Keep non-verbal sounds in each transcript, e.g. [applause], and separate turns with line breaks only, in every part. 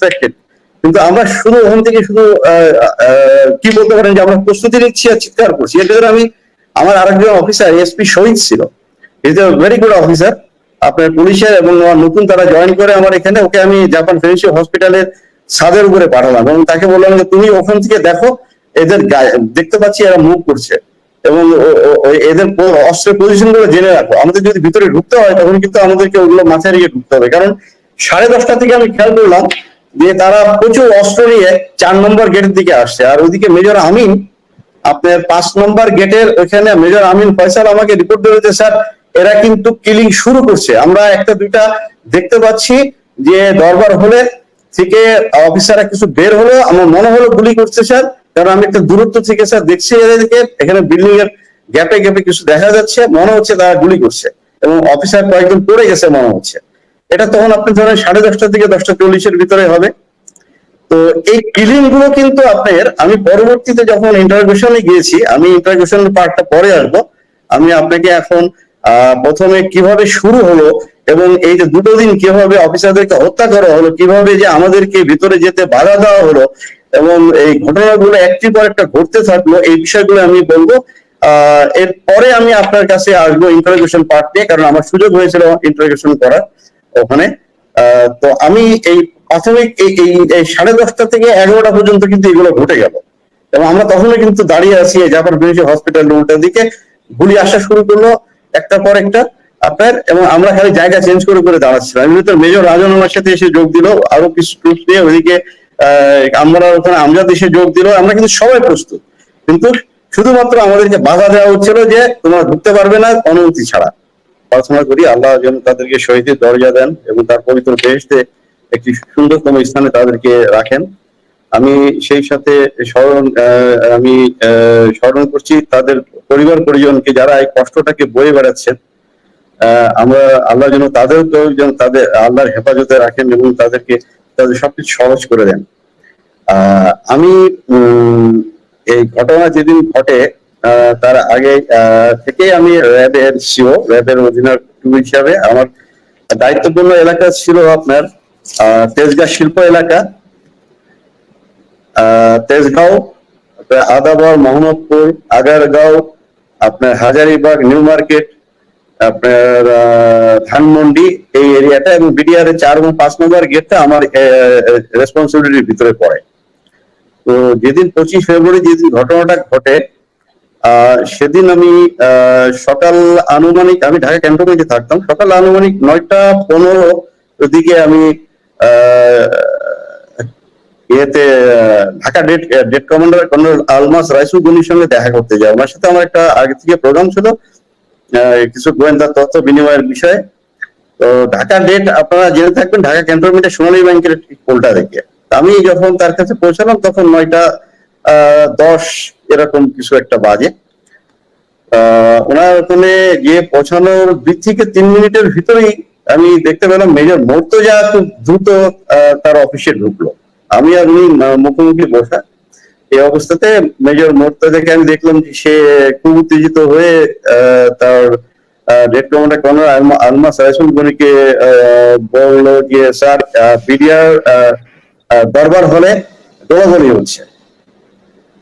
Respected কিন্তু আমরা শুধু ওখান থেকে শুধু কি বলতে পারেন যে আমরা প্রস্তুতি নিচ্ছি আর চিৎকার করছি। এর ভিতরে আমি, আমার আরেকজন অফিসার এসপি শহীদ ছিল। Is a very good officer আপনার পুলিশের এবং আমার নতুন তারা জয়েন করে আমার এখানে, ওকে আমি জাপান ফেন্সি হসপিটালের ছাদের উপরে পাঠালাম এবং তাকে বললাম যে তুমি ওখান থেকে দেখো, এদের দেখতে পাচ্ছি এরা মুভ করছে। এবং এদের অস্ত্রের পজিশনগুলো জেনে রাখো। আমাদের যদি ভিতরে ঢুকতে হয়, তখন কিন্তু আমাদেরকে ওগুলো মাথায় রেখে ঢুকতে হবে। কারণ সাড়ে দশটা থেকে আমি খেয়াল করলাম যে তারা প্রচুর অস্ত্র নিয়ে চার নম্বর গেটের দিকে আসছে। আর ওইদিকে মেজর আমিন, আপনার পাঁচ নম্বর গেটের ওখানে মেজর আমিন ফয়সাল আমাকে রিপোর্ট করেছে, স্যার, এরা কিন্তু কিলিং শুরু করছে। আমরা একটা দুইটা দেখতে পাচ্ছি যে দরবার হলে থেকে অফিসাররা কিছু বের হলো। আমার মনে হলো গুলি করছে, স্যার, কারণ আমি একটা দূরত্ব থেকে, স্যার, দেখছি এদেরকে। এখানে বিল্ডিং এর গ্যাপে গ্যাপে কিছু দেখা যাচ্ছে, মনে হচ্ছে তারা গুলি করছে এবং অফিসার কয়েকজন পড়ে গেছে, মনে হচ্ছে। এটা তখন আপনি ধরেন সাড়ে দশটা থেকে দশটা চল্লিশের ভিতরে হবে। তো এই কিলিংগুলো কিন্তু আপনার, আমি পরবর্তীতে যখন ইন্টারভিউশনে গিয়েছি, আমি ইন্টারভিউশন পার্টটা পরে আসব। আমি আপনাকে এখন প্রথমে কীভাবে শুরু হলো এবং এই যে দুটো দিন কীভাবে অফিসারদেরকে হত্যা করা হলো, কীভাবে যে আমাদেরকে ভিতরে যেতে বাধা দেওয়া হলো এবং এই ঘটনাগুলো একটি পর একটা ঘটতে থাকল, এই বিষয়গুলো আমি বলব। আহ, এরপরে আমি আপনার কাছে আসব ইন্টারভিউশন পার্ট নিয়ে, কারণ আমার সুযোগ হয়েছিল ইন্টারভিউশন করার। ওখানে। তো আমি এই প্রাথমিক এই এই- সাড়ে দশটা থেকে এগারোটা পর্যন্ত কিন্তু এগুলো ঘটে গেল। এবং আমরা তখনও কিন্তু দাঁড়িয়ে আছি জাপান বিদেশি হসপিটাল রুমটার দিকে। গুলি আসা শুরু করল একটা পর একটা আপনার, এবং আমরা খালি জায়গা চেঞ্জ করে করে দাঁড়াচ্ছিলাম। এমনি তো মেজর রাজন আমার সাথে এসে যোগ দিল, আরও কিছু ট্রুপ নিয়ে ওইদিকে আমরা ওখানে আমজাদ এসে যোগ দিল, আমরা কিন্তু সবাই প্রস্তুত। কিন্তু শুধুমাত্র আমাদেরকে বাধা দেওয়া হচ্ছিল যে তোমরা ঢুকতে পারবে না, অনুমতি ছাড়া। প্রার্থনা করি আল্লাহ যেন তাদেরকে শহীদের দরজা দেন এবং তার পবিত্র দেশে একটি সুন্দরতম স্থানে তাদেরকে রাখেন। আমি সেই সাথে স্মরণ আমি স্মরণ করছি তাদের পরিবার পরিজনকে যারা এই কষ্টটাকে বয়ে বেড়াচ্ছেন। আমরা আল্লাহ যেন তাদেরকেও যেন তাদের আল্লাহর হেফাজতে রাখেন এবং তাদেরকে তাদের সবকিছু সহজ করে দেন। আমি এই ঘটনা যেদিন ঘটে তার আগে থেকেই আমি র্যাবের সিও র্যাবের অধীনার হিসাবে আমার দায়িত্বপূর্ণ এলাকা ছিল আপনার আহ, তেজগাঁ শিল্প এলাকা তেজগাঁও আদাবর মোহাম্মদপুর আগারগাঁও আপনার হাজারিবাগ নিউ মার্কেট আপনার ধানমন্ডি এই এরিয়াটা এবং বিডিআর এর চার এবং পাঁচ নম্বর গেটটা আমার রেসপন্সিবিলিটির ভিতরে পড়ে। তো যেদিন পঁচিশ ফেব্রুয়ারি যেদিন ঘটনাটা ঘটে সেদিন আমি সকাল আনুমানিক, আমি ঢাকা ক্যান্টনমেন্টে থাকতাম, সকাল আনুমানিক নয়টা পনেরো দিকে আমি ইয়েতে Dhaka date date commander colonel Almas Raisul সঙ্গে দেখা করতে যাই। ওনার সাথে আমার একটা আগে থেকে প্রোগ্রাম ছিল কিছু গোয়েন্দা তথ্য বিনিময়ের বিষয়ে। তো ঢাকা ডেট আপনারা জেনে থাকবেন, ঢাকা ক্যান্টনমেন্টের সোনালী ব্যাংকের পোলটা দেখে। আমি যখন তার কাছে পৌঁছালাম, তখন নয়টা দশ এরকম কিছু একটা বাজে। ওনার ওখানে গিয়ে পৌঁছানোর দুই থেকে তিন মিনিটের ভিতরেই আমি দেখতে পেলাম মেজর মর্তজা খুব দ্রুত তার অফিসে ঢুকলো। আমি আর উনি মুখোমুখি বসা। এই অবস্থাতে মেজর মোর্তাজাকে আমি দেখলাম যে সে খুব উত্তেজিত হয়ে তার ডেট কমান্ডার কর্নার আলমা সাইসুল গনিকে বলল যে, স্যার বিডিআর দরবার হলে গোলাগুলি হচ্ছে।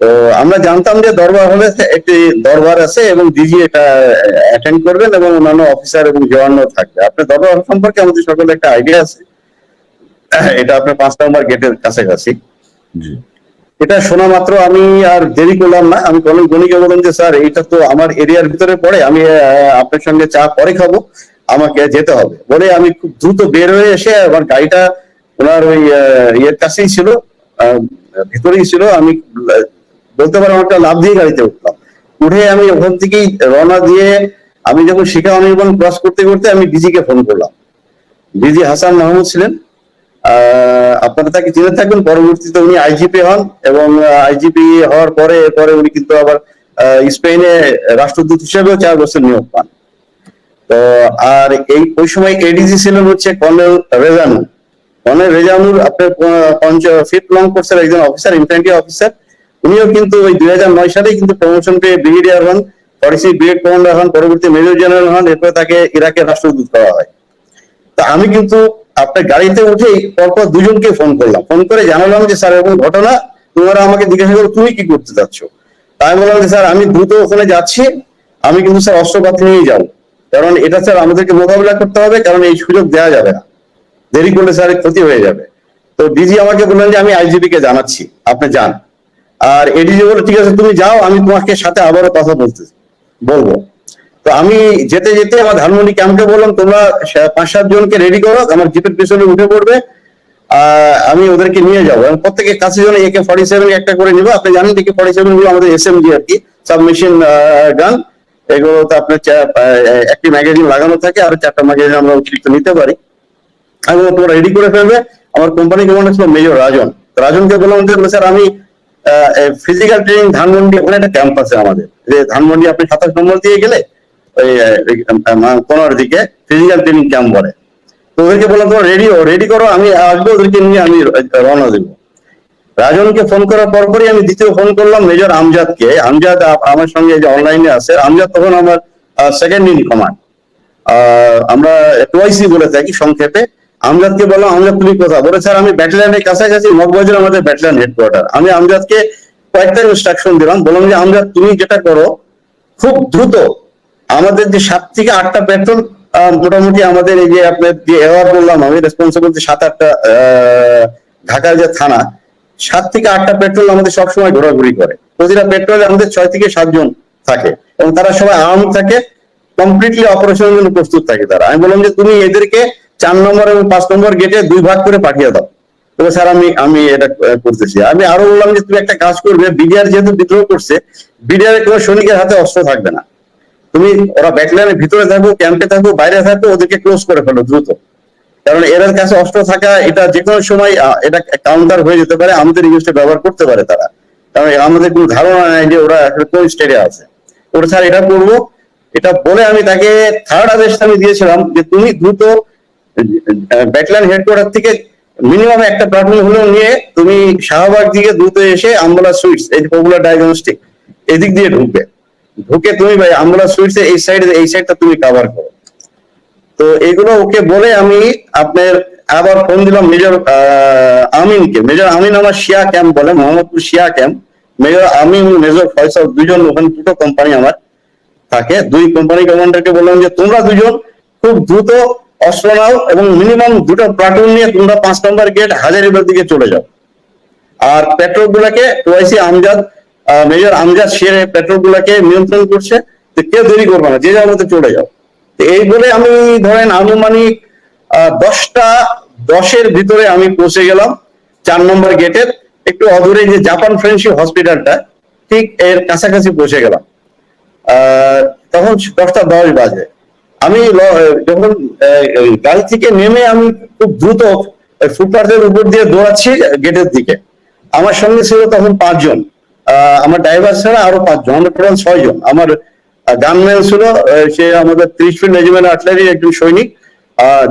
তো আমরা জানতাম যে দরবার হলে একটি দরবার আছে এবং ডিজি এটা অ্যাটেন্ড করবেন এবং অন্যান্য অফিসার এবং জওয়ানও থাকবে। আপনার দরবার সম্পর্কে আমাদের সকলে একটা আইডিয়া আছে। [coughs] এটা আপনার পাঁচ নম্বর গেটের কাছাকাছি। এটা শোনা মাত্র আমি আর দেরি করলাম না। আমি কর্নেল গণিকে বললাম যে স্যার এটা তো আমার এরিয়ার ভিতরে পড়ে। আমি আপনার সঙ্গে চা পরে খাব। আমাকে যেতে হবে। বলে আমি খুব দ্রুত বের হয়ে এসে আমার গাড়িটা ওনার ওই ইয়ের কাছেই ছিল ভিতরেই ছিল। আমি বলতে পারো একটা লাভ দিয়ে গাড়িতে উঠলাম। উঠে আমি ওখান থেকেই রওনা দিয়ে আমি যখন শিখা অনির্বাণ ক্রস করতে করতে আমি ডিজিকে ফোন করলাম। ডিজি হাসান মাহমুদ ছিলেন। আপনারা তাকে চিনে থাকবেন, পরবর্তীতে উনি আইজিপি হন এবং আইজিপি হওয়ার পরে, এরপরে উনি কিন্তু আবার স্পেনে রাষ্ট্রদূত হিসেবেও চার বছর নিয়োগ পান। তো, আর এই, ওই সময় এডিজি ছিলেন হচ্ছে কর্নেল রেজানু। কর্নেল রেজানুর আপনার পঞ্চ ফিফথ লং কোর্সের একজন অফিসার ইনফ্যান্ট্রি অফিসার উনিও কিন্তু ওই দুই হাজার নয় সালেই কিন্তু প্রমোশন পেয়ে ব্রিগেডিয়ার হন পলিসি ব্রিগেড কমান্ডার হন, পরবর্তী মেজর জেনারেল হন, এরপরে তাকে ইরাকের রাষ্ট্রদূত করা হয়। তা আমি কিন্তু আপনার গাড়িতে উঠেই পরপর দুজনকে ফোন করলাম। ফোন করে জানালাম যে, স্যার, এরকম ঘটনা, তোমরা আমাকে জিজ্ঞাসা করো, তুমি কি করতে চাচ্ছ? তাই বললাম যে, স্যার, আমি দ্রুত ওখানে যাচ্ছি, আমি কিন্তু, স্যার, অস্ত্রপাতি নিয়েই যাব। কারণ এটা, স্যার, আমাদেরকে মোকাবিলা করতে হবে, কারণ এই সুযোগ দেওয়া যাবে না। দেরি করলে, স্যার ক্ষতি হয়ে যাবে। তো ডিজি আমাকে বললেন যে, আমি আইজিপি কে জানাচ্ছি, আপনি যান। আর এডিজি বলে, ঠিক আছে, তুমি যাও, আমি তোমাকে সাথে আবারও কথা বলতে বলব। তো আমি যেতে যেতে আমার ধানমন্ডি ক্যাম্পে বললাম, তোমরা পাঁচ, সাত জনকে রেডি করো, আমার জিপের পিছনে উঠে পড়বে আমি ওদেরকে নিয়ে যাব। এবং প্রত্যেকের কাছে যেন একে ফর্টি সেভেন একটা করে নিবো। আপনি জানেন একে ফর্টি সেভেনগুলো আমাদের এস এমজি আর কি সাবমেশিন গান এগুলোতে আপনার একটি ম্যাগাজিন লাগানো থাকে, আর চারটা ম্যাগাজিন আমরা অতিরিক্ত নিতে পারি। আমি তোমরা রেডি করে ফেলবে। আমার কোম্পানি কমান্ডার ছিল মেজর রাজন। রাজনকে বললাম স্যার, আমি ফিজিক্যাল ট্রেনিং ধানমন্ডি, ওখানে একটা ক্যাম্প আছে আমাদের। যে ধানমন্ডি আপনি সাতাশ নম্বর দিয়ে গেলে ওই পনেরো দিকে ফিজিক্যাল ট্রেনিং ক্যাম্প বলে। তো ওদেরকে বললাম, তোমরা রেডি রেডি করো, আমি আসব, ওদেরকে নিয়ে আমি রওনা দেবো। রাজনকে ফোন করার পরপরই আমি দ্বিতীয় ফোন করলাম মেজর আমজাদকে। আমজাদ আমার সঙ্গে যে অনলাইনে আছে। আমজাদ তখন আমার সেকেন্ড ইন কমান্ড আমরা টোয়াইসি বলে থাকি সংক্ষেপে। আমজাদকে বললাম আমজাদ তুমি কোথা বলে, স্যার, আমি ব্যাটালিয়ানের কাছাকাছি মগবাজার আমাদের ব্যাটালিয়ান হেডকোয়ার্টার আমি আমজাদকে কয়েকটা ইনস্ট্রাকশন দিলাম। বললাম যে, আমজাদ, তুমি যেটা করো, খুব দ্রুত আমাদের যে সাত থেকে আটটা পেট্রোল মোটামুটি আমাদের এই যে আপনার যে অ্যাওয়ার করলাম আমি রেসপন্সিবল যে সাত আটটা ঢাকার যে থানা, সাত থেকে আটটা পেট্রোল আমাদের সবসময় ঘোরাঘুরি করে। প্রতিটা পেট্রোলে আমাদের ছয় থেকে সাতজন থাকে এবং তারা সবাই আর্ম থাকে কমপ্লিটলি অপারেশনের জন্য প্রস্তুত থাকে তারা। আমি বললাম যে, তুমি এদেরকে চার নম্বর এবং পাঁচ নম্বর গেটে দুই ভাগ করে পাঠিয়ে দাও। তবে স্যার আমি আমি এটা করতেছি। আমি আরও বললাম যে, তুমি একটা কাজ করবে বিডিআর যেহেতু বিদ্রোহ করছে বিডিআর কোনো সৈনিকের হাতে অস্ত্র থাকবে না। তুমি, ওরা ব্যাকলাইনের ভিতরে থাকো ক্যাম্পে থাকো, বাইরে থাকো, ওদেরকে ক্লোজ করে ফেলো, দ্রুত। কারণ এদের কাছে অস্ত্র থাকা, এটা যে কোনো সময় এটা কাউন্টার হয়ে যেতে পারে, আমাদের ইংলিশটা ব্যবহার করতে পারে তারা। কারণ আমাদের কোনো ধারণা নেই যে, ওরা আসলে কোন স্টেটে আছে। ওরা স্যার এটা করব। এটা বলে আমি তাকে থার্ড আদেশ আমি দিয়েছিলাম যে, তুমি দ্রুত ব্যাকলাইন হেডকোয়ার্টার থেকে মিনিমাম একটা প্ল্যাটফর্ম হলেও নিয়ে তুমি শাহবাগ দিকে দ্রুত এসে আম্বুলা সুইটস এই পপুলার ডায়াগনস্টিক এদিক দিয়ে ঢুকবে। ঢুকে তুমি ভাই আম্বুলা সুইটস এই সাইড এই সাইডটা তুমি কভার করো। তো এগুলো ওকে বলে আমি আপনার আবার ফোন দিলাম মেজর আমিনকে। মেজর আমিন আমার শিয়া ক্যাম্প বলে, মোহাম্মদপুর শিয়া camp major Amin major Faisal দুজন ওখানে দুটো কোম্পানি আমার থাকে। দুই কোম্পানি কমান্ডারকে বললাম যে তোমরা দুজন খুব দ্রুত অস্ত্র নাও এবং মিনিমাম দুটো প্লাটুন নিয়ে তোমরা পাঁচ নম্বর গেট হাজারিবাগ দিকে চলে যাও। আর পেট্রোল গুলাকে ওয়াইসি আমজাদ মেজর আমজাদ সে পেট্রোল গুলাকে নিয়ন্ত্রণ করছে। তো কেউ দেরি করবে না, যে যার মধ্যে চলে যাও। তো এই বলে আমি ধরেন আনুমানিক দশটা, দশের ভিতরে আমি পৌঁছে গেলাম চার নম্বর গেটের একটু অদূরে যে জাপান ফ্রেন্ডশিপ হসপিটালটা ঠিক এর কাছাকাছি পৌঁছে গেলাম। তখন দশটা দশ বাজে। আমি যখন গাড়ি থেকে নেমে আমি খুব দ্রুত ফুটপাথের উপর দিয়ে দৌড়াচ্ছি গেটের দিকে। আমার সঙ্গে ছিল তখন পাঁচজন। আমার ড্রাইভার ছাড়া আরও পাঁচজন আমরা টোটাল ছয় জন আমার গানম্যান ছিল সে আমাদের ত্রিশ ফিল্ড রেজিমেন্ট আর্টিলারির একজন সৈনিক আহ,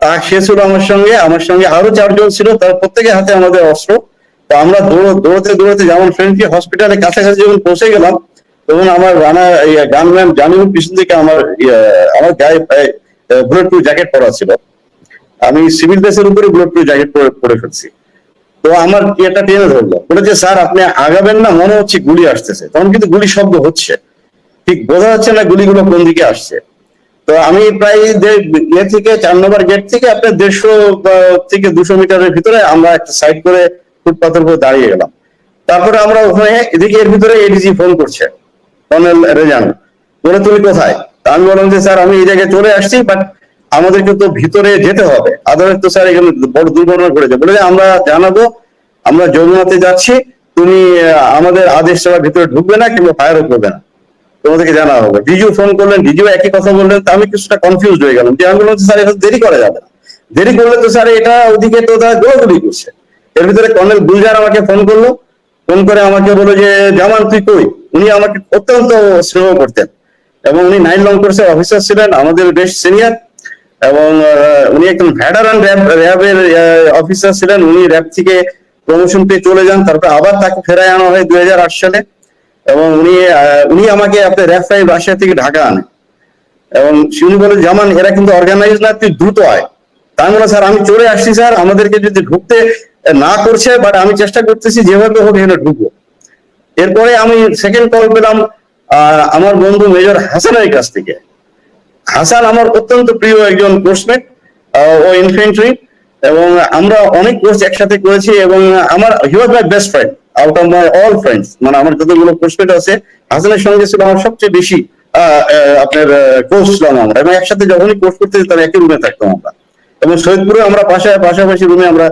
তা সে ছিল আমার সঙ্গে আমার সঙ্গে আরও চারজন ছিল তার প্রত্যেকের হাতে আমাদের অস্ত্র। তো আমরা দৌড়- দৌড়তে দৌড়তে যেমন ফ্রেন্ডকে হসপিটালের কাছাকাছি যখন পৌঁছে গেলাম তখন আমার রানা গানম্যান জানিবুল পিছন থেকে আমার ইয়ে, আমার গায়ে বুলেট প্রুফ জ্যাকেট পরা ছিল। আমি সিভিল ড্রেসের উপরে বুলেট প্রুফ জ্যাকেট পরে ফেলছি। তো আমার এটা টেনে ধরলো? বলেছে স্যার আপনি আগাবেন না মনে হচ্ছে গুলি আসতেছে। তখন কিন্তু গুলি শব্দ হচ্ছে। ঠিক বোঝা যাচ্ছে না গুলিগুলো কোন দিকে আসছে। তো আমি প্রায় ইয়ে থেকে চার নম্বর গেট থেকে আপনার দেড়শো থেকে দুশো মিটারের ভিতরে আমরা একটা সাইড করে ফুটপাথের উপর দাঁড়িয়ে গেলাম। তারপরে আমরা ওখানে এদিকে এর ভিতরে এডিজি ফোন করছে। কর্নেল রেজান। বলে, তুমি কোথায়? আমি বললাম যে, স্যার, আমি এই জায়গায় চলে আসছি বাট আমাদেরকে তো ভিতরে যেতে হবে। আদালত তো, স্যার, এখানে বড় দুর্ঘটনা ঘটেছে। বলে, আমরা জানাব, আমরা যমুনাতে যাচ্ছি, তুমি আমাদের আদেশ ছাড়া ভিতরে ঢুকবে না কিংবা ফায়ারও করবে না। তোমাদেরকে জানা হবে। ডিজিও ফোন করলেন ডিজিও একই কথা বললেন আমি কিছুটা কনফিউজ হয়ে গেলাম। যে আমি বললাম স্যার, এটা দেরি করা যাবে না। দেরি করলে তো, স্যার, এটা ওদিকে তো তারা দৌড়াদৌড়ি করছে। এর ভিতরে কর্নেল গুলজার আমাকে ফোন করল। ফোন করে আমাকে বলল যে, জামান, তুই কই? উনি আমাকে অত্যন্ত স্নেহ করতেন। এবং উনি নাইন লং কোর্সের অফিসার ছিলেন, আমাদের বেশ সিনিয়র। এবং উনি একজন ভ্যাটারান র্যাব, র্যাবের অফিসার ছিলেন। উনি র্যাব থেকে প্রমোশন পেয়ে চলে যান, তারপরে আবার তাকে ফেরায় আনা হয় দুই হাজার আট সালে। এবং উনি উনি আমাকে আপনার র্যাব ফাইভ রাশিয়া থেকে ঢাকা আনে। এবং উনি বলে, জামান, এরা কিন্তু অর্গানাইজ না, তুই দ্রুত আয়। তা আমি স্যার, আমি চলে আসছি, স্যার। আমাদেরকে যদি ঢুকতে না করছে বাট আমি চেষ্টা করতেছি, যেভাবে হোক এখানে ঢুকবো। এরপরে আমি সেকেন্ড কল পেলাম আমার বন্ধু মেজর হাসানের কাছ থেকে। হাসান আমার অত্যন্ত প্রিয় একজন কোর্সমেট ও ইনফেন্ট্রি এবং আমরা অনেক কোর্স একসাথে করেছি, এবং আমার he was my best friend out of my all friends মানে আমার যতগুলো কোর্সমেট আছে, হাসানের সঙ্গে ছিল আমার সবচেয়ে বেশি আপনার কোর্স ছিলাম আমরা, এবং একসাথে যখনই কোর্স করতে যেতাম একই রুমে থাকতাম আমরা। এবং শহীদপুরে আমরা পাশে, পাশাপাশি রুমে আমরা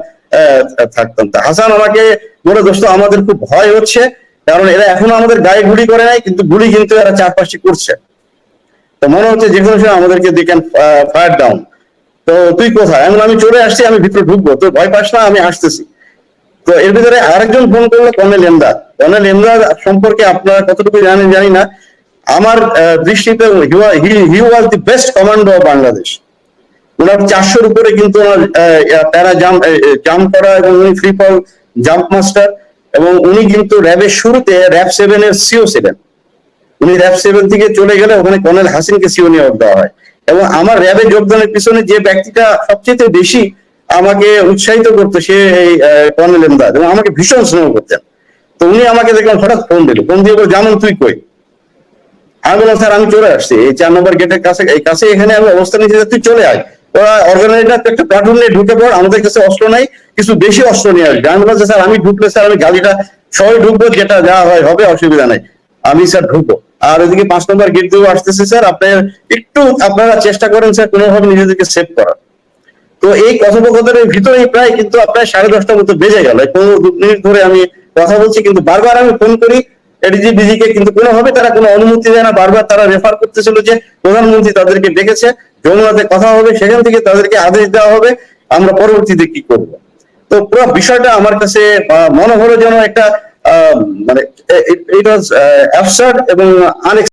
থাকতাম। হাসান আমাকে বলে, দোস্ত, আমাদের খুব ভয় হচ্ছে কারণ এরা এখনও আমাদের গায়ে গুলি করে নাই কিন্তু গুলি কিন্তু এরা চারপাশে করছে। তো মনে হচ্ছে যে কোনো সময় আমাদেরকে দে ক্যান ফায়ার ডাউন তো তুই কোথায়? বললাম, আমি চলে আসছি আমি ভিতরে ঢুকবো তো ভয় পাস না আমি আসতেছি। তো এর ভিতরে আরেকজন ফোন করল কর্নেল এমদাদ। কর্নেল এমদাদ সম্পর্কে আপনারা কতটুকু জানেন জানি না। আমার দৃষ্টিতে he was the best commando of Bangladesh ওনার চারশোর উপরে কিন্তু ওনার প্যারা জাম্প জাম্প করা এবং উনি ফ্রি ফল জাম্প মাস্টার এবং উনি কিন্তু র্যাবের শুরুতে র্যাব সেভেন এর সিও ছিলেন। উনি র্যাব সেভেন থেকে চলে গেলে ওখানে কর্নেল হাসিনকে সিও নিয়োগ দেওয়া হয়। এবং আমার র্যাবে যোগদানের পিছনে যে ব্যক্তিটা সবচেয়ে বেশি আমাকে উৎসাহিত করতো, সে এই কর্নেল এমদাদ এবং আমাকে ভীষণ স্নেহ করতেন। তো উনি আমাকে দেখলাম হঠাৎ ফোন দিল। ফোন দিয়ে যেমন তুই কই? আমি বললাম, স্যার, আমি চলে আসছি। এই চার নম্বর গেটের কাছে, এই কাছে এখানে আমি অবস্থান নিয়েছি, তুই চলে আয়। একটা ঢুকে পড়, আমাদের কাছে কিছু বেশি আমি স্যার, আমি ঢুকলে, স্যার, আমি ঢুকবো, যেটা যা হয় হবে, অসুবিধা আমি, স্যার, ঢুকবো। আর ওইদিকে পাঁচ নম্বর গেট দিয়েও আসতেছি, স্যার, আপনার একটু আপনারা চেষ্টা করেন, স্যার, কোনোভাবে নিজেদেরকে সেভ করার। তো এই কথোপকথনের ভিতরেই প্রায় কিন্তু আপনার সাড়ে দশটার মতো বেজে গেল। পনেরো মিনিট ধরে আমি কথা বলছি, কিন্তু বারবার আমি ফোন করি এডিজি বিজিকে কিন্তু কোনোভাবে তারা কোনো অনুমতি দেয় না। বারবার তারা রেফার করতেছিল যে প্রধানমন্ত্রী তাদেরকে ডেকেছে, যমুনাতে কথা হবে, সেখান থেকে তাদেরকে আদেশ দেওয়া হবে, আমরা পরবর্তীতে কি করব? তো পুরো বিষয়টা আমার কাছে মনে হলো যেন একটা মানে এবং